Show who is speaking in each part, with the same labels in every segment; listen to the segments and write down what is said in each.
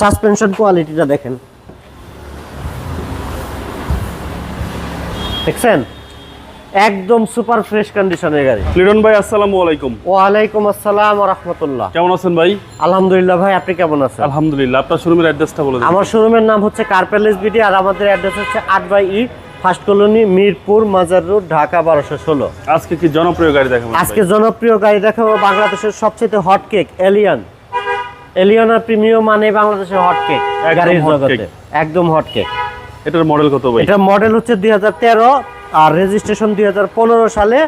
Speaker 1: Suspension কোয়ালিটিটা দেখেন। দেখছেন? একদম সুপার ফ্রেশ কন্ডিশনের গাড়ি।
Speaker 2: লিটন ভাই আসসালামু আলাইকুম।
Speaker 1: ওয়ালাইকুম আসসালাম রহমতুল্লাহ।
Speaker 2: কেমন আছেন ভাই?
Speaker 1: আলহামদুলিল্লাহ ভাই আপনি কেমন আছেন?
Speaker 2: আলহামদুলিল্লাহ আপনার শোরুমের অ্যাড্রেসটা বলে দিন।
Speaker 1: আমার শোরুমের নাম হচ্ছে কার্পেলেস বিডি আর আমাদের অ্যাড্রেস হচ্ছে আট by E first colony Mirpur Mazar road Dhaka বারোশো ষোলো।
Speaker 2: আজকে কি জনপ্রিয় গাড়ি দেখাবেন
Speaker 1: আজকে জনপ্রিয় গাড়ি দেখাবো বাংলাদেশের সবচেয়ে হট কেক এলিয়ন এলিয়ন আর প্রিমিয়াম মানে বাংলাদেশের হট কেক গাড়ির জগতে। একদম হট কেক
Speaker 2: এটার মডেল কত ভাই?
Speaker 1: এটা মডেল হচ্ছে দু হাজার তেরো আর রেজিস্ট্রেশন দু হাজার পনেরো সালে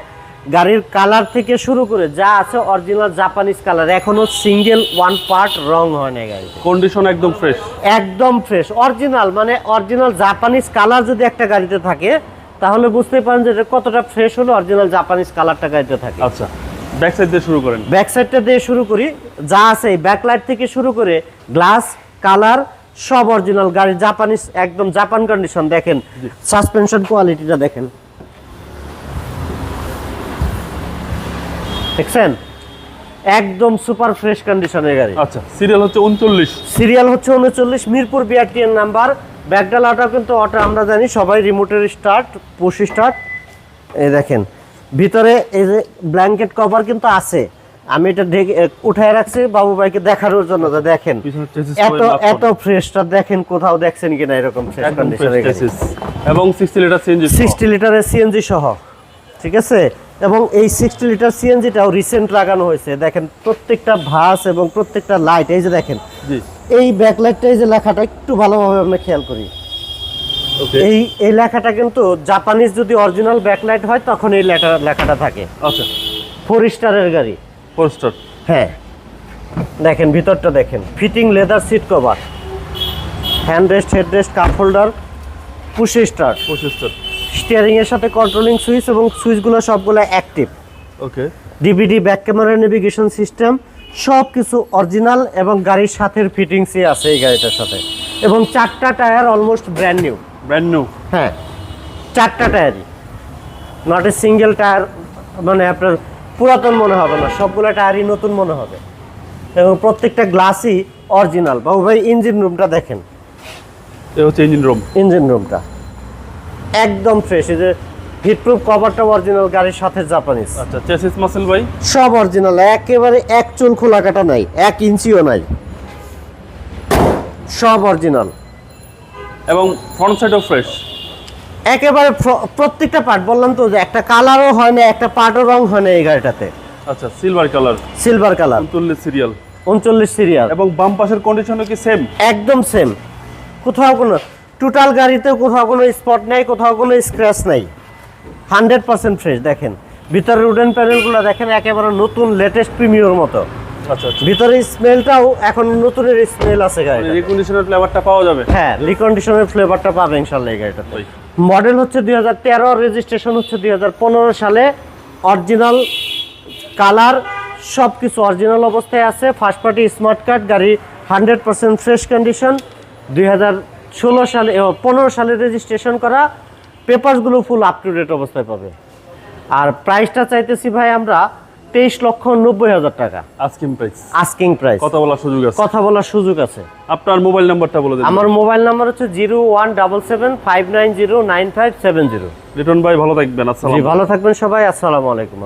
Speaker 1: গাড়ির কালার থেকে শুরু করে যা আছে অরিজিনাল জাপানিজ কালার এখনও সিঙ্গেল ওয়ান পার্ট রং হয় না গাড়িতে।
Speaker 2: কন্ডিশন একদম ফ্রেশ
Speaker 1: একদম ফ্রেশ অরিজিনাল মানে অরিজিনাল জাপানিজ কালার যদি একটা গাড়িতে থাকে তাহলে বুঝতে পারেন যে কতটা ফ্রেশ হলো অরিজিনাল জাপানিজ কালারটা গাড়িতে থাকে।
Speaker 2: আচ্ছা। ব্যাক সাইড দিয়ে শুরু করেন।
Speaker 1: ব্যাক সাইডটা দিয়ে শুরু করি। যা আছে ব্যাকলাইট থেকে শুরু করে গ্লাস কালার সব অরিজিনাল গাড়ি জাপানিজ একদম জাপান কন্ডিশন দেখেন। সাসপেনশন কোয়ালিটিটা দেখেন। দেখছেন? একদম সুপার ফ্রেশ কন্ডিশনের গাড়ি।
Speaker 2: আচ্ছা সিরিয়াল হচ্ছে উনচল্লিশ।
Speaker 1: সিরিয়াল হচ্ছে উনচল্লিশ মিরপুর বিআরটিএন নাম্বার ব্যাকডাল অটো কিন্তু অটো আমরা জানি সবাই রিমোটের স্টার্ট পুশ স্টার্ট এই দেখেন ভিতরে এই যে ব্ল্যাঙ্কেট কভার কিন্তু আছে। আমি এটা ঢেকে উঠায় রাখছি বাবু ভাইকে দেখানোর জন্য তো দেখেন। এত এত ফ্রেশটা দেখেন কোথাও দেখছেন কিনা এরকম ফ্রেশ
Speaker 2: একদম
Speaker 1: কন্ডিশনের
Speaker 2: এবং সিক্সটি লিটার সিএনজি
Speaker 1: সিক্সটি লিটারের সিএনজি সহ ঠিক আছে? এবং এই সিক্সটি লিটার সিএনজিটাও রিসেন্ট লাগানো হয়েছে। দেখেন প্রত্যেকটা ভাস এবং প্রত্যেকটা লাইট এই যে দেখেন।
Speaker 2: জি।
Speaker 1: এই ব্যাকলাইটটা এই যে লেখাটা একটু ভালোভাবে আমরা খেয়াল করি। এই এই লেখাটা কিন্তু জাপানিজ যদি অরিজিনাল ব্যাকলাইট হয় তখন এই লেখা লেখাটা থাকে।
Speaker 2: আচ্ছা।
Speaker 1: ফোর স্টারের গাড়ি।
Speaker 2: ফোর স্টার
Speaker 1: হ্যাঁ। দেখেন ভিতরটা দেখেন। Fitting leather seat cover hand rest head rest cup holder push star
Speaker 2: পঁচিশ স্টার
Speaker 1: স্টিয়ারিং এর সাথে কন্ট্রোলিং সুইচ এবং সুইচগুলো সবগুলো active
Speaker 2: okay
Speaker 1: DVD back camera navigation system সব কিছু অরিজিনাল এবং গাড়ির সাথে ফিটিংসই আছে এই গাড়িটার সাথে। এবং চারটা tyre almost brand new
Speaker 2: brand new
Speaker 1: হ্যাঁ। চারটা টায়ারই নট এ সিঙ্গেল টায়ার মানে আপনার পুরাতন মনে হবে না সবগুলো টায়ারই নতুন মনে হবে। এবং প্রত্যেকটা গ্লাসই অরিজিনাল বাবু ভাই ইঞ্জিন রুমটা দেখেন।
Speaker 2: হচ্ছে ইঞ্জিন রুম
Speaker 1: ইঞ্জিন রুমটা একদম ফ্রেশ এই যে হিটপ্রুফ কভারটা অরিজিনাল গাড়ির সাথে জাপানিজ
Speaker 2: আচ্ছা চেসিস মাসেল ভাই?
Speaker 1: সব অরিজিনাল একেবারে এক চুল খোলা কাটা নাই এক ইঞ্চিও নাই। সব অরিজিনাল
Speaker 2: এবং ফ্রন্ট সাইডও ফ্রেশ
Speaker 1: একেবারে প্র- প্রত্যেকটা পার্ট বললাম তো যে একটা কালারও হয় না একটা পার্টও রং হয় না এই গাড়িটাতে।
Speaker 2: আচ্ছা সিলভার কালার
Speaker 1: সিলভার কালার
Speaker 2: উনচল্লিশ সিরিয়াল
Speaker 1: উনচল্লিশ সিরিয়াল
Speaker 2: এবং বাম পাশের কন্ডিশনও কি সেম
Speaker 1: একদম সেম কোথাও কোনো টোটাল গাড়িতে কোথাও কোনো স্পট নাই কোথাও কোনো স্ক্র্যাচ নাই। হান্ড্রেড পার্সেন্ট ফ্রেশ দেখেন। ভিতরের উডেন প্যানেলগুলো দেখেন একেবারে নতুন লেটেস্ট প্রিমিয়র মতো। ভিতরে স্মেলটাও এখন নতুনের স্মেল আছে গাড়িটা
Speaker 2: রিকন্ডিশনের ফ্লেভারটা পাওয়া যাবে?
Speaker 1: হ্যাঁ রিকন্ডিশনের ফ্লেভারটা পাবে ইনশাল্লাহ এই গাড়িটাতে মডেল হচ্ছে দুই হাজার তেরো রেজিস্ট্রেশন হচ্ছে দুই হাজার পনেরো সালে। অরিজিনাল কালার সব কিছু অরিজিনাল অবস্থায় আছে। ফার্স্ট পার্টি স্মার্ট কার্ড গাড়ি হান্ড্রেড পার্সেন্ট ফ্রেশ কন্ডিশন দুই হাজার ষোলো সালে পনেরো সালে রেজিস্ট্রেশন করা। পেপারসগুলো ফুল আপ টু ডেট অবস্থায় পাবে। আর প্রাইসটা চাইতেছি ভাই আমরা তেইশ লক্ষ নব্বই হাজার টাকা।
Speaker 2: আস্কিং প্রাইস
Speaker 1: আস্কিং প্রাইস
Speaker 2: কথা বলার সুযোগ আছে।
Speaker 1: কথা বলার সুযোগ আছে।
Speaker 2: আপনার মোবাইল নাম্বারটা বলে দিন
Speaker 1: আমার মোবাইল নাম্বার হচ্ছে zero one double seven five nine zero nine five seven zero.
Speaker 2: Liton ভাই ভালো থাকবেন। আসসালাম
Speaker 1: ভালো থাকবেন সবাই। আসসালামু আলাইকুম।